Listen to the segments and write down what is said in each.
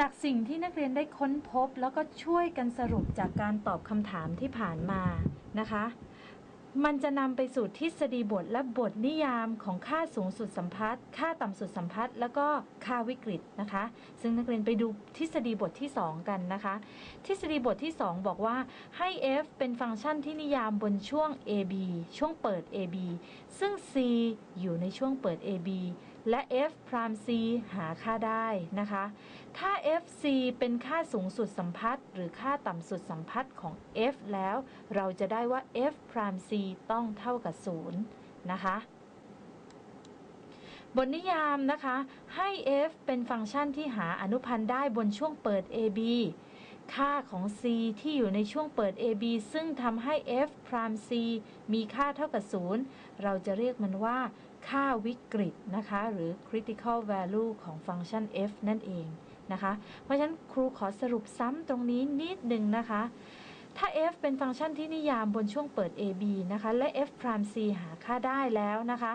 จากสิ่งที่นักเรียนได้ค้นพบ แล้วก็ช่วยกันสรุปจากการตอบคำถามที่ผ่านมานะคะ มันจะนำไปสู่ทฤษฎีบทและบทนิยามของค่าสูงสุดสัมพัทธ์ค่าต่ำสุดสัมพัทธ์แล้วก็ค่าวิกฤตนะคะ ซึ่งนักเรียนไปดูทฤษฎีบทที่ 2 กันนะคะ ทฤษฎีบทที่ 2 บอกว่าให้ f เป็นฟังก์ชันที่นิยามบนช่วง ab ช่วงเปิด ab ซึ่ง c อยู่ในช่วงเปิด ab และ f พราม c หาค่าได้นะคะ ถ้า fc เป็นค่าสูงสุดสัมพัทธ์ หรือค่าต่ำสุดสัมพัทธ์ของ f แล้ว เราจะได้ว่า f พราม c ต้องเท่ากับ 0 นะคะ บทนิยามนะคะ ให้ f เป็นฟังก์ชันที่หาอนุพันธ์ได้บนช่วงเปิด ab ค่าของ c ที่อยู่ในช่วงเปิด ab ซึ่งทำให้ f พราม c มีค่าเท่ากับ 0 เราจะเรียกมันว่า ค่าวิกฤตนะคะหรือ critical value ของฟังก์ชัน f นั่นเองนะคะ เพราะฉะนั้นครูขอสรุปซ้ำตรงนี้นิดหนึ่งนะคะ ถ้า f เป็นฟังก์ชันที่นิยามบนช่วงเปิด ab นะคะ และ f พราม c หาค่าได้แล้วนะคะ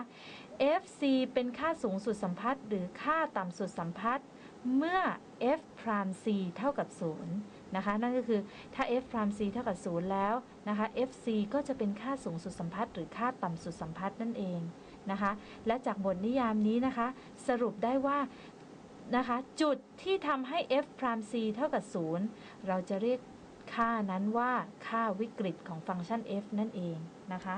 fc เป็นค่าสูงสุดสัมพัทธ์หรือค่าต่ำสุดสัมพัทธ์เมื่อ f พราม c เท่ากับ 0 นะคะ นั่นก็คือถ้า f พราม c เท่ากับ 0 แล้วนะคะ fc ก็จะเป็นค่าสูงสุดสัมพัทธ์หรือค่าต่ำสุดสัมพัทธ์นั่นเอง นะคะ และจากบทนิยามนี้นะคะ สรุปได้ว่านะคะจุดที่ทำให้ f พราม c เท่ากับ 0 เราจะเรียกค่านั้นว่าค่าวิกฤตของฟังก์ชัน f นั่นเองนะคะ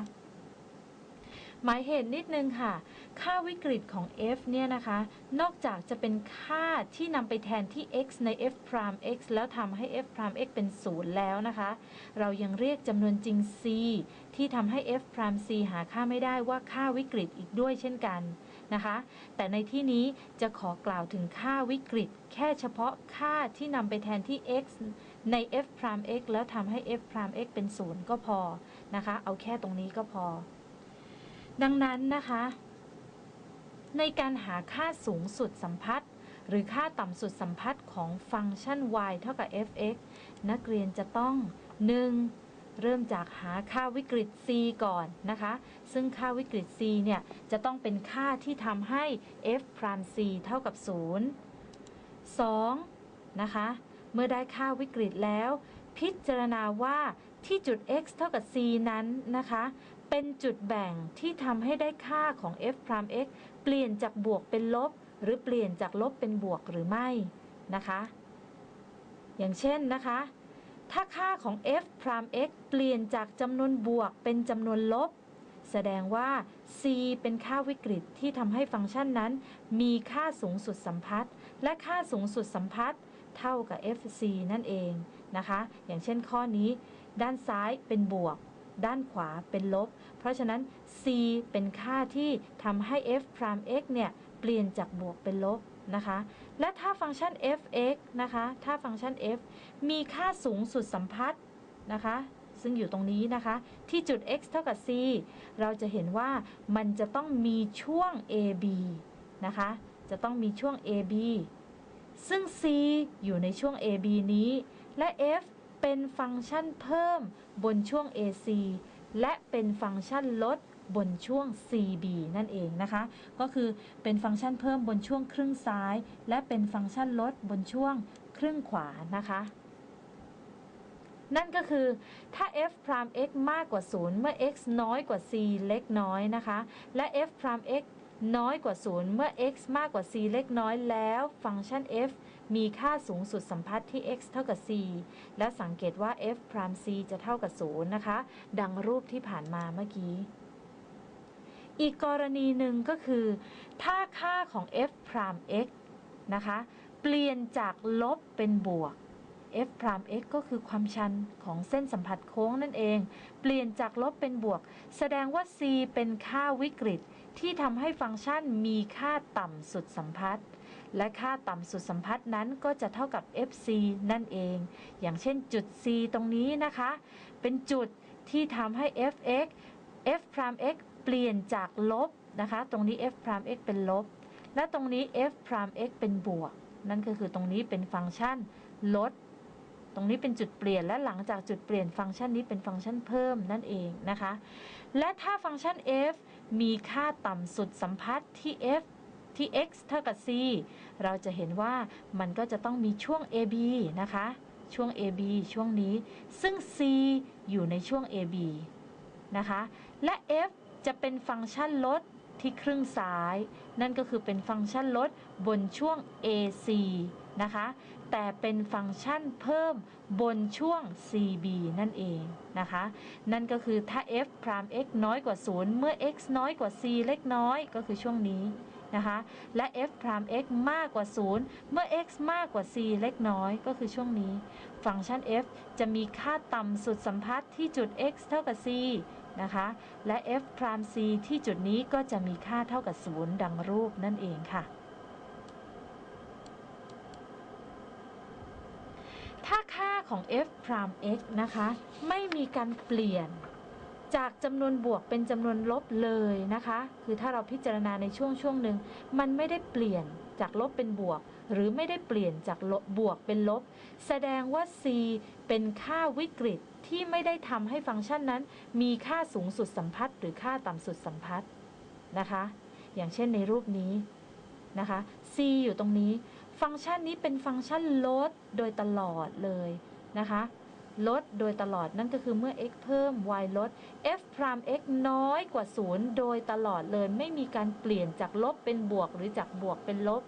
หมายเหตุนิดนึงค่ะ ค่าวิกฤตของ f เนี่ยนะคะ นอกจากจะเป็นค่าที่นำไปแทนที่ x ใน f พราม x แล้วทำให้ f พราม x เป็น 0 แล้วนะคะ เรายังเรียกจำนวนจริง c ที่ทำให้ f พราม c หาค่าไม่ได้ว่าค่าวิกฤตอีกด้วยเช่นกันนะคะ แต่ในที่นี้จะขอกล่าวถึงค่าวิกฤต แค่เฉพาะค่าที่นำไปแทนที่ x ใน f พราม x แล้วทำให้ f พราม x เป็น 0 ก็พอนะคะ เอาแค่ตรงนี้ก็พอ ดังนั้นนะคะ ในการหาค่าสูงสุดสัมพัทธ์ หรือค่าต่ำสุดสัมพัทธ์ของฟังก์ชัน y เท่ากับ f(x) นักเรียนจะต้อง 1. เริ่มจากหาค่าวิกฤต c ก่อนนะคะ ซึ่งค่าวิกฤต c เนี่ย จะต้องเป็นค่าที่ทำให้ f พราม c เท่ากับ 0 2. นะคะ เมื่อได้ค่าวิกฤตแล้ว พิจารณาว่าที่จุด x เท่ากับ c นั้นนะคะ เป็นจุดแบ่งที่ทำให้ได้ค่าของ f พราม x เปลี่ยนจากบวกเป็นลบ หรือเปลี่ยนจากลบเป็นบวกหรือไม่นะคะ อย่างเช่นนะคะ ถ้าค่าของ f พราม x เปลี่ยนจากจำนวนบวกเป็นจำนวนลบ แสดงว่า c เป็นค่าวิกฤตที่ทำให้ฟังก์ชันนั้น มีค่าสูงสุดสัมพัทธ์ และค่าสูงสุดสัมพัทธ์เท่ากับ fc นั่นเองนะคะ อย่างเช่นข้อนี้ ด้านซ้ายเป็นบวก ด้านขวาเป็นลบ เพราะฉะนั้น c เป็นค่าที่ทำให้ f พราม x เนี่ยเปลี่ยนจากบวกเป็นลบนะคะ และถ้าฟังก์ชัน f(x) นะคะ ถ้าฟังก์ชัน f มีค่าสูงสุดสัมพัทธ์นะคะ ซึ่งอยู่ตรงนี้นะคะ ที่จุด x เท่ากับ c เราจะเห็นว่ามันจะต้องมีช่วง ab นะคะ จะต้องมีช่วง ab ซึ่ง c อยู่ในช่วง ab นี้ และ f เป็นฟังก์ชันเพิ่มบนช่วง ac และเป็นฟังก์ชันลดบนช่วง cb นั่นเองนะคะ ก็คือเป็นฟังก์ชันเพิ่มบนช่วงครึ่งซ้าย และเป็นฟังก์ชันลดบนช่วงครึ่งขวานะคะ นั่นก็คือถ้า f พราม x มากกว่า 0 เมื่อ x น้อยกว่า c เล็กน้อยนะคะ และ f พราม x น้อยกว่า 0 เมื่อ x มากกว่า c เล็กน้อยแล้ว ฟังก์ชัน f มีค่าสูงสุดสัมพัทธ์ที่ x เท่ากับ c และสังเกตว่า f พราม c จะเท่ากับ 0 นะคะ ดังรูปที่ผ่านมาเมื่อกี้ อีกกรณีหนึ่งก็คือ ถ้าค่าของ f พราม x นะคะ เปลี่ยนจากลบเป็นบวก f พราม x ก็คือความชันของเส้นสัมผัสโค้งนั่นเอง เปลี่ยนจากลบเป็นบวก แสดงว่า c เป็นค่าวิกฤตที่ทำให้ฟังก์ชันมีค่าต่ำสุดสัมพัทธ์ และค่าต่ำสุดสัมพัทธ์นั้นก็จะเท่ากับ fc นั่นเอง อย่างเช่นจุด c ตรงนี้นะคะ เป็นจุดที่ทำให้ fx f พรม x เปลี่ยนจากลบนะคะ ตรงนี้ f พรม x เป็นลบ และตรงนี้ f พรม x เป็นบวก นั่นก็คือตรงนี้เป็นฟังก์ชันลด ตรงนี้เป็นจุดเปลี่ยนและหลังจากจุดเปลี่ยนฟังก์ชันนี้เป็นฟังก์ชันเพิ่มนั่นเองนะคะ และถ้าฟังก์ชัน f มีค่าต่ำสุดสัมพัทธ์ที่ f ที่ x เท่ากับ c เราจะเห็นว่ามันก็จะต้องมีช่วง ab นะคะ ช่วง ab ช่วงนี้ ซึ่ง c อยู่ในช่วง ab นะคะ และ f จะเป็นฟังก์ชันลดที่ครึ่งซ้าย นั่นก็คือเป็นฟังก์ชันลดบนช่วง ac นะคะ แต่เป็นฟังก์ชันเพิ่มบนช่วง cb นั่นเองนะคะ นั่นก็คือถ้า f พราม x น้อยกว่า 0 เมื่อ x น้อยกว่า c เล็กน้อยก็คือช่วงนี้ นะคะ และ f พราม x มากกว่า 0 เมื่อ x มากกว่า c เล็กน้อยก็คือช่วงนี้ ฟังก์ชัน f จะมีค่าต่ำสุดสัมพัทธ์ที่จุด x เท่ากับ c นะคะ และ f พราม c ที่จุดนี้ก็จะมีค่าเท่ากับ 0 ดังรูปนั่นเองค่ะ ถ้าค่าของ f พราม x นะคะ ไม่มีการเปลี่ยน จากจำนวนบวกเป็นจำนวนลบเลยนะคะ คือถ้าเราพิจารณาในช่วงช่วงหนึ่งมันไม่ได้เปลี่ยนจากลบเป็นบวก หรือไม่ได้เปลี่ยนจากลบบวกเป็นลบ แสดงว่า c เป็นค่าวิกฤตที่ไม่ได้ทำให้ฟังก์ชันนั้น มีค่าสูงสุดสัมพัทธ์หรือค่าต่ำสุดสัมพัทธ์นะคะ อย่างเช่นในรูปนี้นะคะ c อยู่ตรงนี้ ฟังก์ชันนี้เป็นฟังก์ชันลดโดยตลอดเลยนะคะ ลดโดยตลอดนั่นก็คือเมื่อ x เพิ่ม y ลด f พราม x น้อยกว่า 0 โดยตลอดเลยไม่มีการเปลี่ยนจากลบเป็นบวกหรือจากบวกเป็นลบ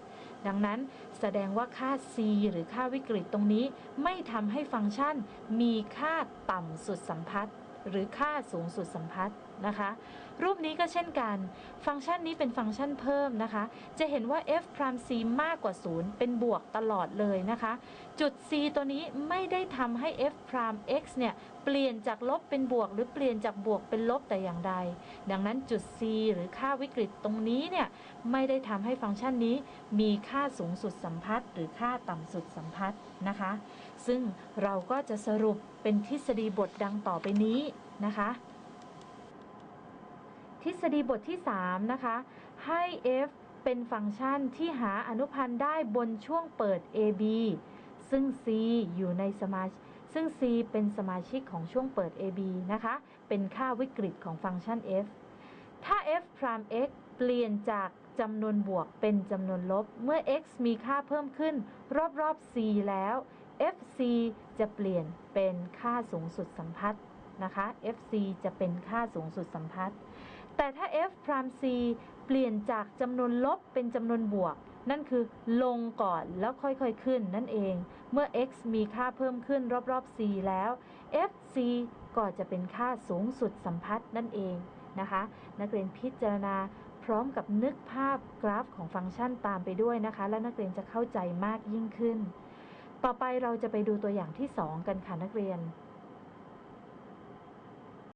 ดังนั้น แสดงว่าค่า c หรือค่าวิกฤตตรงนี้ ไม่ทำให้ฟังก์ชันมีค่าต่ำสุดสัมพัทธ์หรือค่าสูงสุดสัมพัทธ์นะคะ รูปนี้ก็เช่นกัน ฟังก์ชันนี้เป็นฟังก์ชันเพิ่มนะคะ จะเห็นว่า f พราม c มากกว่า 0 เป็นบวกตลอดเลยนะคะ จุด c ตัวนี้ไม่ได้ทำให้ f พราม x เนี่ย เปลี่ยนจากลบเป็นบวก หรือเปลี่ยนจากบวกเป็นลบแต่อย่างใด ดังนั้นจุด c หรือค่าวิกฤตตรงนี้เนี่ย ไม่ได้ทำให้ฟังก์ชันนี้มีค่าสูงสุดสัมพัทธ์หรือค่าต่ำสุดสัมพัทธ์นะคะ ซึ่งเราก็จะสรุปเป็นทฤษฎีบทดังต่อไปนี้นะคะ ทฤษฎีบทที่ 3 นะคะ ให้ f เป็นฟังก์ชันที่หาอนุพันธ์ได้บนช่วงเปิด ab ซึ่ง c อยู่ในสมาซึ่ง c เป็นสมาชิกของช่วงเปิด ab นะคะ เป็นค่าวิกฤตของฟังก์ชัน f ถ้า f พราม x เปลี่ยนจากจำนวนบวกเป็นจำนวนลบ เมื่อ x มีค่าเพิ่มขึ้น รอบๆ c แล้ว fc จะเปลี่ยนเป็นค่าสูงสุดสัมพัทธ์นะคะ fc จะเป็นค่าสูงสุดสัมพัทธ์ แต่ถ้า f พราม c เปลี่ยนจากจำนวนลบเป็นจำนวนบวก นั่นคือลงก่อนแล้วค่อยๆขึ้นนั่นเอง เมื่อ x มีค่าเพิ่มขึ้นรอบๆ c แล้ว fc ก็จะเป็นค่าสูงสุดสัมพัทธ์นั่นเองนะคะ นักเรียนพิจารณา พร้อมกับนึกภาพกราฟของฟังก์ชันตามไปด้วยนะคะ และนักเรียนจะเข้าใจมากยิ่งขึ้น ต่อไปเราจะไปดูตัวอย่างที่ 2 กันค่ะนักเรียน